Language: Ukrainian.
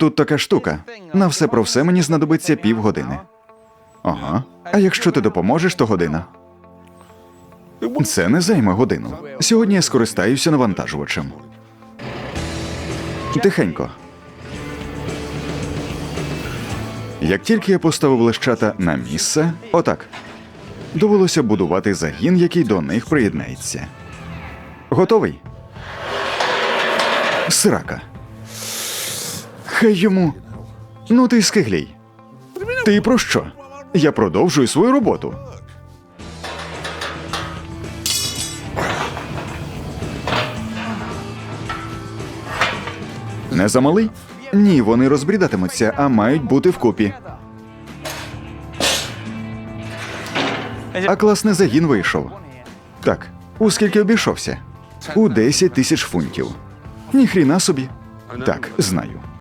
Тут така штука. На все про все мені знадобиться півгодини. Ага. А якщо ти допоможеш, то година. Це не займе годину. Сьогодні я скористаюся навантажувачем. Тихенько. Як тільки я поставив лещата на місце, отак. Довелося будувати загін, який до них приєднається. Готовий? Срака. Хай йому. Ну ти скиглій. Ти про що? Я продовжую свою роботу. Не замалий? Ні, вони розбрідатимуться, а мають бути вкупі. А класний загін вийшов. Так, у скільки обійшовся? У 10 тисяч фунтів. Ніхріна собі. Так, знаю.